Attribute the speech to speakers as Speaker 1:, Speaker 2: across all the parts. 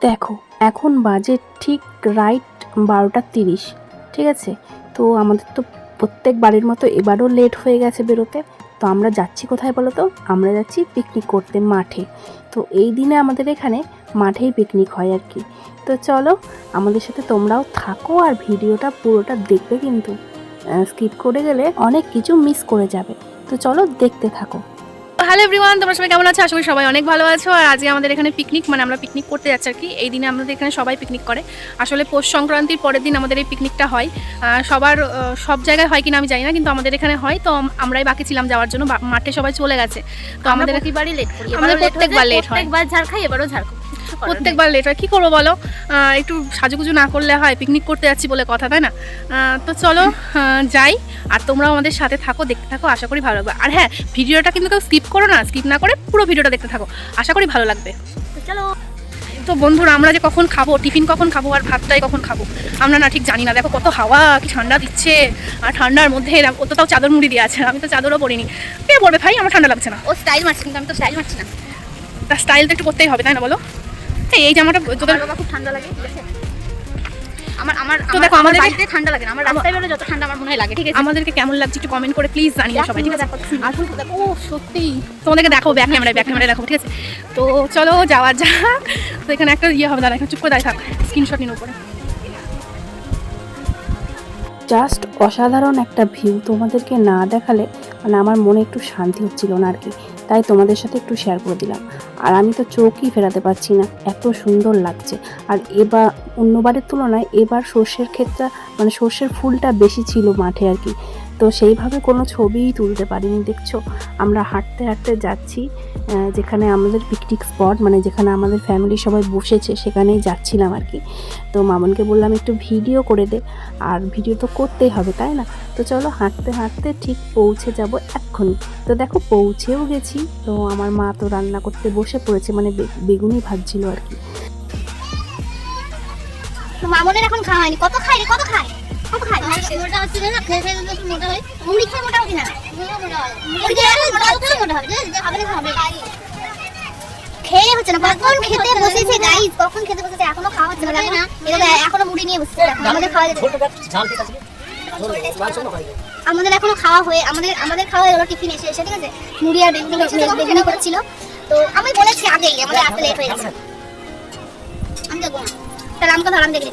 Speaker 1: দেখো, এখন বাজে ঠিক রাইট বারোটা তিরিশ, ঠিক আছে? তো আমাদের তো প্রত্যেক বাড়ির মতো এবারও লেট হয়ে গেছে বেরোতে। তো আমরা যাচ্ছি কোথায় বলো তো? আমরা যাচ্ছি পিকনিক করতে মাঠে। তো এই দিনে আমাদের এখানে মাঠেই পিকনিক হয় আর কি। তো চলো, আমাদের সাথে তোমরাও থাকো আর ভিডিওটা পুরোটা দেখবে কিন্তু। স্কিপ করে গেলে অনেক কিছু মিস করে যাবে। তো চলো দেখতে থাকো।
Speaker 2: হ্যালো এভরিওয়ান তোমার সবাই কেমন আছো? আসলে করি সবাই অনেক ভালো আছো। আর আজকে আমাদের এখানে পিকনিক মানে আমরা পিকনিক করতে যাচ্ছি আর কি। এই দিনে আমাদের এখানে সবাই পিকনিক করে। আসলে পৌষ সংক্রান্তির পরের দিন আমাদের এই পিকনিকটা হয়। সবার সব জায়গায় হয় কিনা আমি জানি না কিন্তু আমাদের এখানে হয়। তো আমরাই বাকি ছিলাম যাওয়ার জন্য। মাঠে সবাই চলে গেছে। তো
Speaker 3: আমাদের বাড়ি লেট করি।
Speaker 2: আমাদের প্রত্যেকবার লেট হয়।
Speaker 3: একবার ঝাড় খাই এবারও ঝাড় খাই।
Speaker 2: প্রত্যেকবার লেট হয়। কী করব বলো? একটু সাজুগুজু না করলে হয় পিকনিক করতে যাচ্ছি বলে কথা তাই না? তো চলো যাই। আর তোমরাও আমাদের সাথে থাকো দেখতে থাকো আশা করি ভালো লাগবে। আর হ্যাঁ ভিডিওটা কিন্তু কেউ স্কিপ করো না স্কিপ না করে পুরো ভিডিওটা দেখতে থাকো। আশা করি ভালো লাগবে।
Speaker 3: তো চলো।
Speaker 2: তো বন্ধুরা আমরা যে কখন খাব টিফিন কখন খাব আর ভাতটাই কখন খাব আমরা না ঠিক জানি না। দেখো কত হাওয়া কি ঠান্ডা দিচ্ছে। আর ঠান্ডার মধ্যে ও তো তাও চাদর মুড়ি দিয়ে আছে আমি তো চাদরও পরিনি। কে বলবে ভাই? আমার ঠান্ডা লাগছে না।
Speaker 3: ও স্টাইল মারছে কিন্তু আমি তো স্টাইল মারছি না।
Speaker 2: তার তো একটু করতেই হবে তাই না বলো? এই এই জামাটা তোদের
Speaker 3: বাবা খুব ঠান্ডা লাগে ঠিক আছে? আমার আমার
Speaker 2: তো দেখো,
Speaker 3: বাড়িতে ঠান্ডা লাগে না আমার রাস্তায় বেরোলে যত ঠান্ডা আমার মনে হয় লাগে ঠিক আছে?
Speaker 2: আমাদেরকে কেমন লাগছে একটু কমেন্ট করে প্লিজ জানিও সবাই ঠিক আছে?
Speaker 3: দেখো, কত সুন্দর।
Speaker 2: আর ফুল দেখো ও সত্যি। তোমাদেরকে দেখো ব্যাক ক্যামেরায় ব্যাক ক্যামেরায় দেখো ঠিক আছে? তো চলো যাওয়া যাক। তো এখানে একটা ইয়ে হবে দাঁড়া এখানে চুপ করে দাঁড়িয়ে থাক। স্ক্রিনশট নিন উপরে
Speaker 1: জাস্ট অসাধারণ একটা ভিউ তোমাদেরকে না দেখালে মানে আমার মনে একটু শান্তি হচ্ছিল না আর কি। তাই তোমাদের সাথে একটু শেয়ার করে দিলাম। আর আমি তো চোখই ফেরাতে পারছি না, এত সুন্দর লাগছে। আর এবার, অন্যবারের তুলনায় এবার সর্ষের ক্ষেত্রে মানে সর্ষের ফুলটা বেশি ছিল মাঠে আর কি। তো সেইভাবে কোনো ছবিই তুলতে পারিনি, দেখছ? আমরা হাঁটতে হাঁটতে যাচ্ছি যেখানে আমাদের পিকনিক স্পট মানে যেখানে আমাদের ফ্যামিলি সবাই বসেছে, সেখানেই যাচ্ছিলাম আর কি। তো মামনকে বললাম, একটু ভিডিও করে দে, আর ভিডিও তো করতেই হবে, তাই না? তো চলো হাঁটতে হাঁটতে ঠিক পৌঁছে যাব এক্ষুনি। তো দেখো, পৌঁছেও গেছি। তো আমার মা তো রান্না করতে বসে পড়েছে মানে বেগুনি ভাজছিল আর কি।
Speaker 4: মামনের এখন খাওয়া হয়নি, কত খাই কত খাই খেতে এখনও খাওয়া না দেখো এখনও মুড়ি নিয়ে আমাদের এখনও খাওয়া হয়ে, আমাদের আমাদের খাওয়া হয়ে টিফিন এসে এসে, ঠিক আছে? মুড়ি আর বেগুনি করছিল। তো আমি বলেছি আগেই, আমাদের আসতে লেট হয়ে গেছে। আমি দেখব না। তাহলে আমাকে ধরাম দেখলে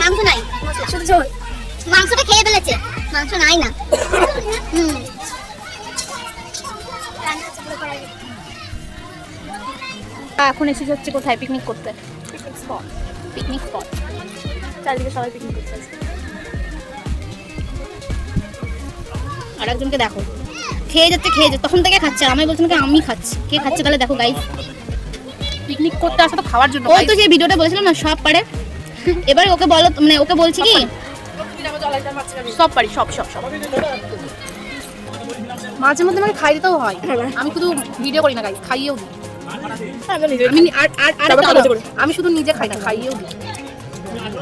Speaker 4: মাংস নাই। মশলা শুধু ঝোল। মাংসটা খেয়ে ফেলেছে। মাংস নাই না। হুম।
Speaker 3: এখন এসে যাচ্ছে কোথায়? পিকনিক করতে। পিকনিক স্পট পিকনিক স্পট চারদিকে সবাই পিকনিক করতে আসছে আর একজনকে দেখো। খেয়ে যাচ্ছে খেয়ে যাচ্ছে। তখন থেকে খাচ্ছে। আর আমি বলছি নাকি আমি খাচ্ছি। কে খাচ্ছে তাহলে দেখো গাইস
Speaker 2: পিকনিক করতে আসা তো খাওয়ার জন্য।
Speaker 3: ওই তো যে ভিডিওটা বলেছিলাম না সব পারে। এবার ওকে বলো মানে ওকে বলছি কি?
Speaker 2: সব পারি। সব সব সব মাঝে মধ্যে মানে খাই দিতেও হয়। আমি শুধু ভিডিও করি না গাইস খাইয়েও দিই। আমি আর আর আর আমি শুধু নিজে খাই না খাইয়েও দিই।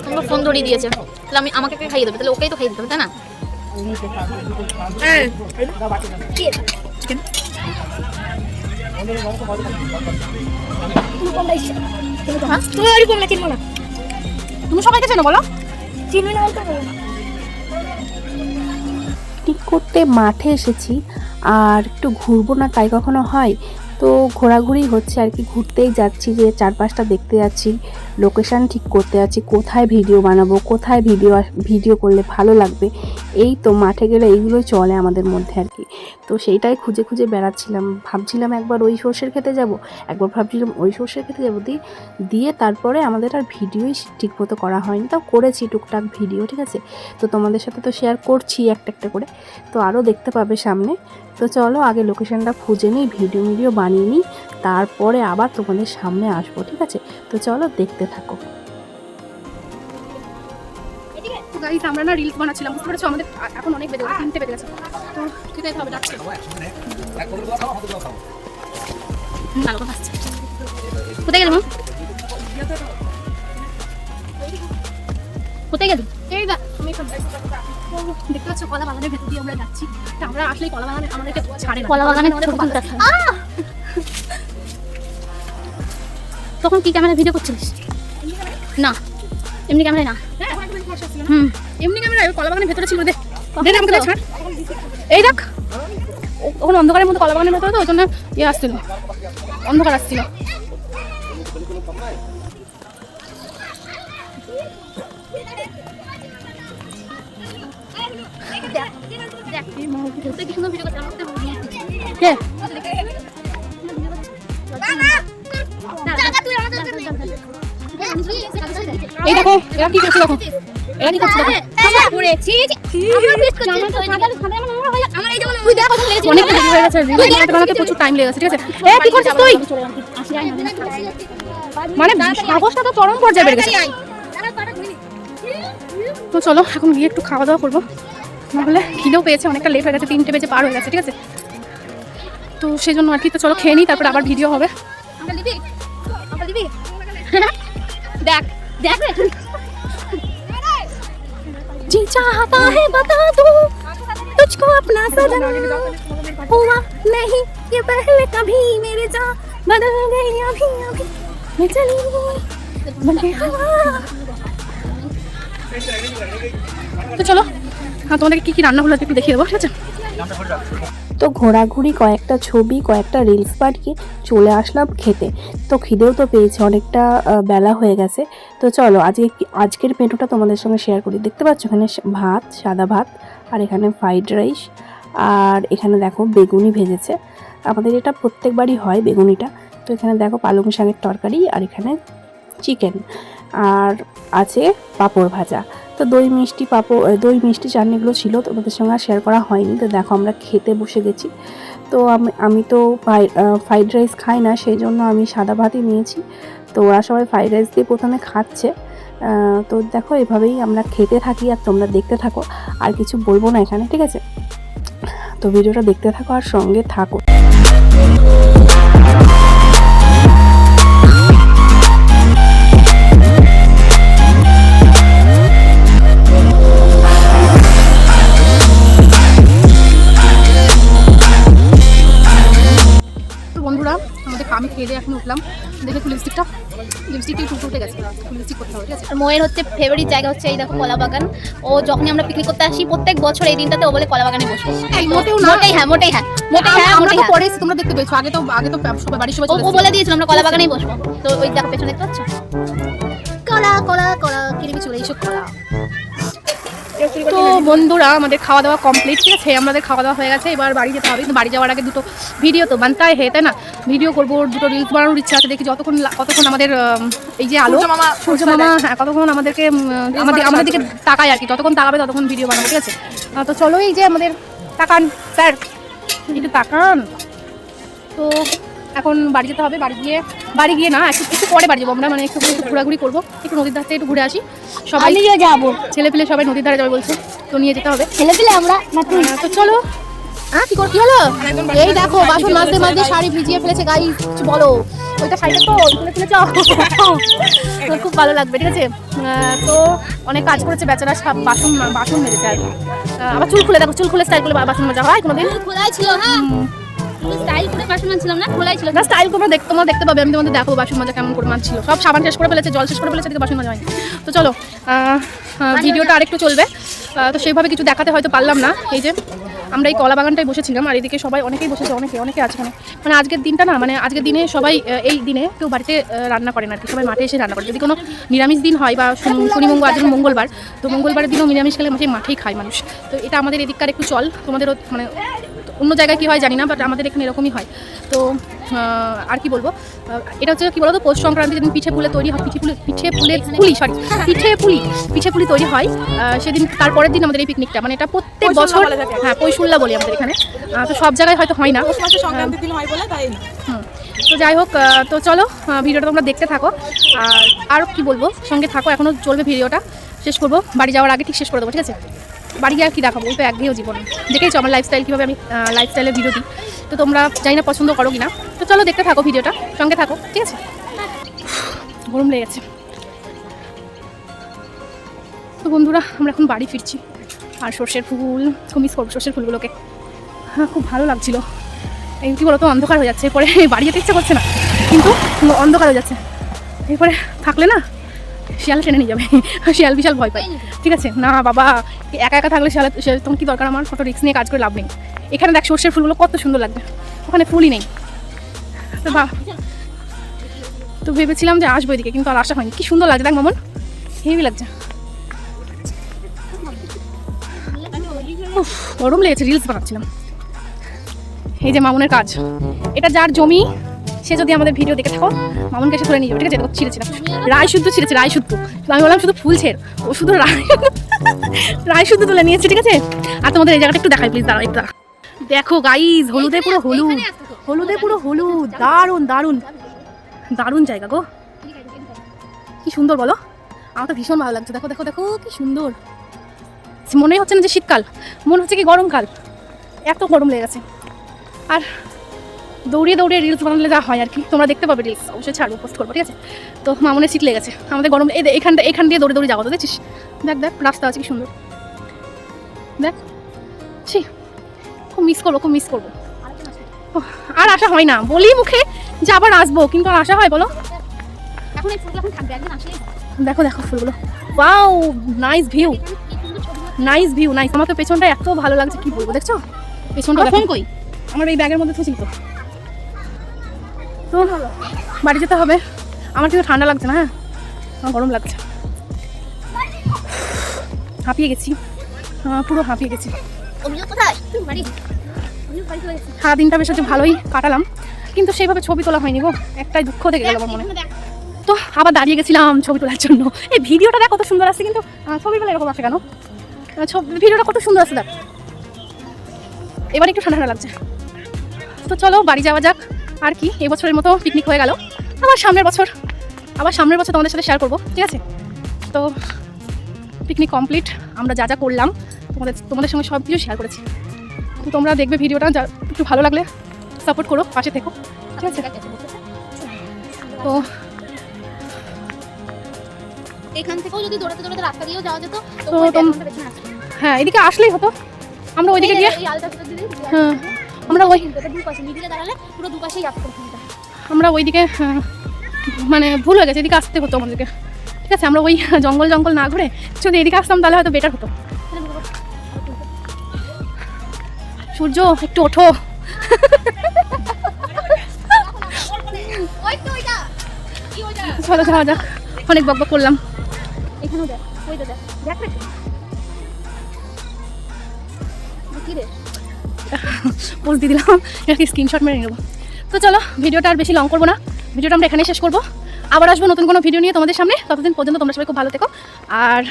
Speaker 3: তোমাকে ফোন ধরিয়ে দিয়েছে। তাহলে আমি আমাকে কে খাইয়ে দেবে? তাহলে ওকেই তো খাইয়ে দিতে হবে তাই না?
Speaker 4: হ্যাঁ? তুমি ওই কম না চিনবো না।
Speaker 2: তুমি সবাইকে চেনো বলো।
Speaker 4: চিনি না।
Speaker 1: পিকনিক করতে মাঠে এসেছি আর একটু ঘুরবো না তাই কখনো হয়। তো ঘোরাঘুরি হচ্ছে আর কি ঘুরতেই যাচ্ছি যে চারপাশটা দেখতে যাচ্ছি। লোকেশন ঠিক করতে যাচ্ছি কোথায় ভিডিও বানাবো, কোথায় ভিডিও ভিডিও করলে ভালো লাগবে, এই তো মাঠে গেলে এইগুলোই চলে আমাদের মধ্যে আর কি। তো সেইটাই খুঁজে খুঁজে বেড়াচ্ছিলাম, ভাবছিলাম একবার ওই সর্ষের খেতে যাব, একবার ভাবছিলাম ওই সর্ষের খেতে যাব দিয়ে দিয়ে তারপরে আমাদের আর ভিডিওই ঠিকমতো করা হয়নি। তাও করেছি টুকটাক ভিডিও ঠিক আছে? তো তোমাদের সাথে তো শেয়ার করছি একটা একটা করে, তো আরও দেখতে পাবে সামনে। তো চলো আগে লোকেশানটা খুঁজে নিই ভিডিও ভিডিও বানিয়ে নিই, তারপরে আবার তোমাদের সামনে আসব, ঠিক আছে? তো চলো দেখতে থাকো।
Speaker 2: গাইস আমরা না রিলস বানাচ্ছিলাম বুঝতে পেরেছ? আমাদের এখন অনেক বেজে গেছে তিনটে বেজে গেছে। তো খেতে হবে ডাকছে ভালো কথা আসছে
Speaker 3: কোথায় গেলি মা? কোথায় গেলি?
Speaker 2: এই দেখ আমি দেখতে পাচ্ছ কলা বাগানের ভেতর দিয়ে আমরা যাচ্ছি। তা আমরা আসলে কলা বাগানে আমাদেরকে ছাড়ে না।
Speaker 3: কলা বাগানে। তখন কি ক্যামেরা ভিডিও করছিলিস? না এমনি ক্যামেরায় না।
Speaker 2: হ্যাঁ?
Speaker 3: হুম।
Speaker 2: এমনি ক্যামেরা কলা বাগানের ভেতরে ছিল
Speaker 3: তো?
Speaker 2: দেখ এই দেখ। ওখানে অন্ধকারের মধ্যে কলা বাগানের ভেতরে তো ওই জন্য ইয়ে আসছিল। অন্ধকার আসছিল।
Speaker 3: কি?
Speaker 2: এই দেখো এরা কি করছে দেখো এরা কি করছে দেখো অনেক দেরি হয়ে গেছে বানাতে প্রচুর টাইম লেগে গেছে ঠিক আছে এ কি করছিস তুই মানে তো চরম পর্যায়ে বেড়ে গেছে তো চলো এখন গিয়ে একটু খাওয়া দাওয়া করব নাহলে খিদেও পেয়েছে অনেকটা লেট হয়ে গেছে তিনটে বেজে পার হয়ে গেছে ঠিক আছে তো সেই জন্য আর কি তো চলো খেয়ে নিই তারপর আবার ভিডিও হবে
Speaker 3: দেখ দেখ রে
Speaker 2: जी चाहता है बता दूं तुझको अपना सजन हुआ नहीं ये पहले कभी मेरे जा बदल गई अभी अभी मैं चली बन के हवा তো চলো হ্যাঁ তোমাদেরকে কি কি রান্না হলো একটু দেখিয়ে দেবো ঠিক আছে
Speaker 1: তো ঘোরাঘুরি কয়েকটা ছবি, কয়েকটা রিলস পাঠিয়ে চলে আসলাম খেতে। তো খিদেও তো পেয়েছে, অনেকটা বেলা হয়ে গেছে। তো চলো, আজকে আজকের মেনুটা তোমাদের সঙ্গে শেয়ার করি। দেখতে পাচ্ছ এখানে ভাত, সাদা ভাত, আর এখানে ফ্রাইড রাইস আর এখানে দেখো বেগুনি ভেজেছে। আমাদের এটা প্রত্যেকবারই হয় বেগুনিটা। তো এখানে দেখো পালং শাকের তরকারি, আর এখানে চিকেন আর আছে পাঁপড় ভাজা। তো দই মিষ্টি পাঁপড় দই মিষ্টি চাটনিগুলো ছিল তোমাদের সঙ্গে আর শেয়ার করা হয়নি। তো দেখো আমরা খেতে বসে গেছি। তো আমি আমি তো ফ্রাইড রাইস খাই না, সেই জন্য আমি সাদা ভাতই নিয়েছি। তো ওরা সবাই ফ্রাইড রাইস দিয়ে প্রথমে খাচ্ছে। তো দেখো এভাবেই আমরা খেতে থাকি আর তোমরা দেখতে থাকো। আর কিছু বলব না এখানে, ঠিক আছে? তো ভিডিওটা দেখতে থাকো আর সঙ্গে থাকো।
Speaker 2: লিপস্টিকটা একটু উঠে গেছে। লিপস্টিক করতে হবে ঠিক আছে?
Speaker 3: আর মোয়ের হচ্ছে ফেভারিট জায়গা হচ্ছে এই দেখো কলা বাগান ও যখনই আমরা পিকনিক করতে আসি প্রত্যেক বছর এই দিনটাতে ও বলে কলা বাগানে বসবো
Speaker 2: মোটেও না।
Speaker 3: মোটেই হ্যাঁ মোটেই হ্যাঁ মোটেই হ্যাঁ
Speaker 2: আমরা তো
Speaker 3: হ্যাঁ।
Speaker 2: পরে তোমরা দেখতে পেয়েছ আগে তো আগে তো সবাই বাড়ির সবাই
Speaker 3: ও। বলে দিয়েছিল আমরা কলা বাগানেই বসবো। তো ওই দেখো পেছনে দেখতে পাচ্ছ? কলা কলা কলা কিরবি চলে এসো কলা।
Speaker 2: তো বন্ধুরা আমাদের খাওয়া দাওয়া কমপ্লিট ঠিক আছে? আমাদের খাওয়া দাওয়া হয়ে গেছে। এবার বাড়ি যেতে হবে। কিন্তু বাড়ি যাওয়ার আগে দুটো ভিডিও তো হে তাই না? ভিডিও করব দুটো রিলস বানানোর ইচ্ছা আছে। দেখি যতক্ষণ কতক্ষণ আমাদের এই যে আলো সূর্য মামা হ্যাঁ কতক্ষণ আমাদেরকে আমাদের আমাদের দিকে তাকায় আর কি। যতক্ষণ তাকাবে ততক্ষণ ভিডিও বানাবো ঠিক আছে? তো চলো এই যে আমাদের তাকান স্যার। একটু তাকান। তো এখন বাড়ি যেতে হবে বাড়ি গিয়ে বাড়ি গিয়ে না একটু একটু পরে বাড়ি যাব আমরা মানে একটু ঘোরাঘুরি করব একটু নদীর ধার থেকে একটু ঘুরে আসি। সবাই
Speaker 3: আমিও যাব।
Speaker 2: ছেলে পেলে সবাই নদীর ধারে যাবে বলছে তো নিয়ে যেতে হবে।
Speaker 3: ছেলে পেলে আমরা
Speaker 2: আহ, তো চলো। হ্যাঁ কি কর কি হলো? এই দেখো বাসন মাজতে মাজতে শাড়ি ভিজিয়ে ফেলেছে গাই কিছু বলো। ওইটা শাড়িটা তো তুলে তুলে তো খুব ভালো লাগবে ঠিক আছে? তো অনেক কাজ করেছে বেচারা সব বাসন বাসন মেরেছে আর আবার চুল খুলে দেখো চুল খুলে স্টাইল করে বাসন মাজা হয় কোনোদিন?
Speaker 3: খোলাই ছিল হ্যাঁ। স্টাইল করে বাসন ছিলাম না খোলাই ছিল।
Speaker 2: না স্টাইল করে দেখ তোমরা দেখতে পাবে আমি তোমাদের দেখো বাসন মাজা কেমন করে সব সাবান শেষ করে ফেলেছে জল শেষ করে ফেলেছে এদিকে বাসন মাজা হয়নি। তো চলো ভিডিওটা আরেকটু চলবে। তো সেইভাবে কিছু দেখাতে হয়তো পারলাম না। এই যে আমরা এই কলা বাগানটায় বসেছিলাম আর এদিকে সবাই অনেকেই বসেছে অনেকে অনেকে আছে এখানে মানে আজকের দিনটা না মানে আজকের দিনে সবাই এই দিনে কেউ বাড়িতে রান্না করেন আর কি। সবাই মাঠে এসে রান্না করে। যদি কোনো নিরামিষ দিন হয় বা শনি শনি মঙ্গল আজকে মঙ্গলবার তো মঙ্গলবারের দিনও নিরামিষ খেলে মাঠে মাঠেই খায় মানুষ। তো এটা আমাদের এদিককার একটু চল। তোমাদেরও মানে অন্য জায়গায় কি হয় জানি না বাট আমাদের এখানে এরকমই হয়। তো আর কি বলব? এটা হচ্ছে কি বলতো পৌষ সংক্রান্তি যেদিন পিঠে পুলে তৈরি হয় পিঠে পুলে পিঠে পুলে পুলি সরি পিঠে পুলি পিঠে পুলি তৈরি হয় সেদিন তারপরের দিন আমাদের এই পিকনিকটা মানে এটা প্রত্যেক বছর হ্যাঁ পৈশুল্লা বলি আমাদের এখানে। তো সব জায়গায় হয়তো হয় না।
Speaker 5: সংক্রান্তির দিন হয় বলে তাই
Speaker 2: হুম। তো যাই হোক তো চলো ভিডিওটা তোমরা দেখতে থাকো। আর আরও কি বলব সঙ্গে থাকো এখনও চলবে ভিডিওটা। শেষ করব বাড়ি যাওয়ার আগে ঠিক শেষ করে দেবো ঠিক আছে? বাড়ি গিয়ে আর কি দেখাবো ওই তো একঘেয়েও জীবন। দেখেইছো আমার লাইফস্টাইল কীভাবে আমি লাইফস্টাইলের ভিডিও দিই। তো তোমরা জানি না পছন্দ করো কি না তো চলো দেখতে থাকো ভিডিওটা সঙ্গে থাকো, ঠিক আছে? গরম লেগে গেছে। তো বন্ধুরা, আমরা এখন বাড়ি ফিরছি। আর সর্ষের ফুল, খুব মিস করব সর্ষের ফুলগুলোকে। হ্যাঁ খুব ভালো লাগছিল। এই কী বলতো, অন্ধকার হয়ে যাচ্ছে। এরপরে বাড়ি যেতে ইচ্ছে করছে না। কিন্তু অন্ধকার হয়ে যাচ্ছে। এরপরে থাকলে না শিয়াল টেনে নিয়ে যাবে। শিয়াল বিশাল ভয় পাই ঠিক আছে? না বাবা একা একা থাকলে শিয়াল তোমার কি দরকার আমার? কত রিক্স নিয়ে কাজ করে লাভ নেই। এখানে দেখ সর্ষের ফুলগুলো কত সুন্দর লাগবে ওখানে ফুলই নেই। তো বা তো ভেবেছিলাম যে আসব এদিকে কিন্তু আর আসা হয়নি। কি সুন্দর লাগছে দেখ মামন। হেভি লাগছে। গরম লেগেছে রিলস বানাচ্ছিলাম। এই যে মামুনের কাজ। এটা যার জমি সে যদি আমাদের ভিডিও দেখে থাকো, মামুনকে এসে ধরে নিয়ে যাবে ঠিক আছে? ছিঁড়েছিলাম রায় শুদ্ধ ছিঁড়েছে, রায় শুদ্ধ। তো আমি বললাম, শুধু ফুল ছেড়। ও শুধু রায় রায় শুদ্ধ তুলে নিয়েছে, ঠিক আছে? আর তোমাদের এই জায়গাটা একটু দেখাই প্লিজ দাঁড়াও, একটু দেখো গাইজ হলুদে পুরো হলুদ। হলুদে পুরো হলুদ। দারুণ দারুণ। দারুণ জায়গা গো। কি সুন্দর বলো। আমার তো ভীষণ ভালো লাগছে। দেখো দেখো দেখো, কি সুন্দর। মনে হচ্ছে না যে শীতকাল। মনে হচ্ছে কি গরমকাল। এত গরম লেগে গেছে। আর দৌড়িয়ে দৌড়িয়ে রিলস বানালে যা হয় আর কি। তোমরা দেখতে পাবে রিলস অবশ্যই ছাড়বো পোস্ট করব ঠিক আছে? তো মামনে শীত লেগেছে আমাদের গরম এই এখানটা এখান দিয়ে দৌড়ে দৌড়ে যাব তো দেখছিস? দেখ দেখ রাস্তা আছে কি সুন্দর। দেখ ছি খুব মিস করব খুব মিস করব। আর আসা হয় না। বলি মুখে যে আবার আসব কিন্তু আর আসা হয় বলো। দেখো দেখো ফুলগুলো। Wow nice view nice view nice আমার তো পেছনটা এত ভালো লাগছে কি বলব দেখছ? পেছনটা
Speaker 3: ফোন কই?
Speaker 2: আমার এই ব্যাগের মধ্যে তো তো বাড়ি যেতে হবে। আমার কিন্তু ঠান্ডা লাগছে না হ্যাঁ? আমার গরম লাগছে। হাঁপিয়ে গেছি। পুরো হাঁপিয়ে গেছি।
Speaker 3: গেছে।
Speaker 2: সারাদিনটা বেশ হচ্ছে ভালোই কাটালাম। কিন্তু সেইভাবে ছবি তোলা হয়নি গো। একটাই দুঃখ থেকে গেল আমার মনে। তো আবার দাঁড়িয়ে গেছিলাম ছবি তোলার জন্য। এই ভিডিওটা দেখ কত সুন্দর আসছে কিন্তু আহ, ছবি বেলা এরকম আসে কেন? ছবি ভিডিওটা কত সুন্দর আসছে দেখ। এবার একটু ঠান্ডা ঠান্ডা লাগছে। তো চলো বাড়ি যাওয়া যাক। আর কি এবছরের মতো পিকনিক হয়ে গেল। আবার সামনের বছর আবার সামনের বছর তোমাদের সাথে শেয়ার করব ঠিক আছে? তো পিকনিক কমপ্লিট আমরা যা যা করলাম তোমাদের তোমাদের সঙ্গে সব কিছু শেয়ার করেছি। তো তোমরা দেখবে ভিডিওটা যা একটু ভালো লাগলে সাপোর্ট করো পাশে থেকো ঠিক আছে? তো
Speaker 3: এখান থেকেও যদি দৌড়াতে দৌড়াতে রাস্তা দিয়েও যাওয়া যেত
Speaker 2: তো হ্যাঁ এদিকে আসলেই হতো। আমরা ওইদিকে গিয়ে হ্যাঁ আমরা ওই
Speaker 3: দুপাশে মিডিলে দাঁড়ালে পুরো দুপাশেই আসতে
Speaker 2: আমরা ওইদিকে মানে ভুল হয়ে গেছে এদিকে আসতে হতো আমাদেরকে। ঠিক আছে আমরা ওই জঙ্গল জঙ্গল না ঘুরে যদি এদিকে আসতাম তাহলে হয়তো বেটার হতো। সূর্য একটু ওঠো।
Speaker 3: ওই
Speaker 2: চলো যাওয়া যাক। অনেক বকবক করলাম।
Speaker 3: এখানেও দেখ ওইটা দেখ। দেখ
Speaker 2: পোজ দিয়ে দিলাম। এটাকে স্ক্রিনশট মেরে নেব। তো চলো, ভিডিওটা আর বেশি লং করব না। ভিডিওটা আমরা এখানেই শেষ করব। আবার আসব নতুন কোনো ভিডিও নিয়ে তোমাদের সামনে। ততদিন পর্যন্ত তোমরা সবাই খুব ভালো থেকো। আর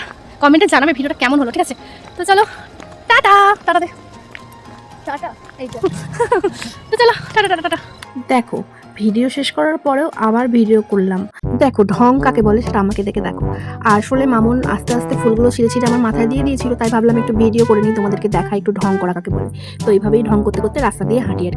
Speaker 2: কমেন্টে জানাবে ভিডিওটা কেমন হলো, ঠিক আছে? তো চলো, টাটা টাটা দে।
Speaker 3: টাটা, এই তো
Speaker 2: চলো, টাটা টাটা টাটা।
Speaker 1: দেখো ভিডিও শেষ করার পরেও আবার ভিডিও করলাম। দেখো, ঢং কাকে বলে সেটা আমাকে দেখে দেখো। আসলে মামুন আস্তে আস্তে ফুলগুলো ছিঁড়ে ছিঁড়ে আমার মাথায় দিয়ে দিয়েছিল, তাই ভাবলাম একটু ভিডিও করে নিই, তোমাদেরকে দেখা একটু ঢং করা কাকে বলে। তো এইভাবেই ঢং করতে করতে রাস্তা দিয়ে হাঁটি আর।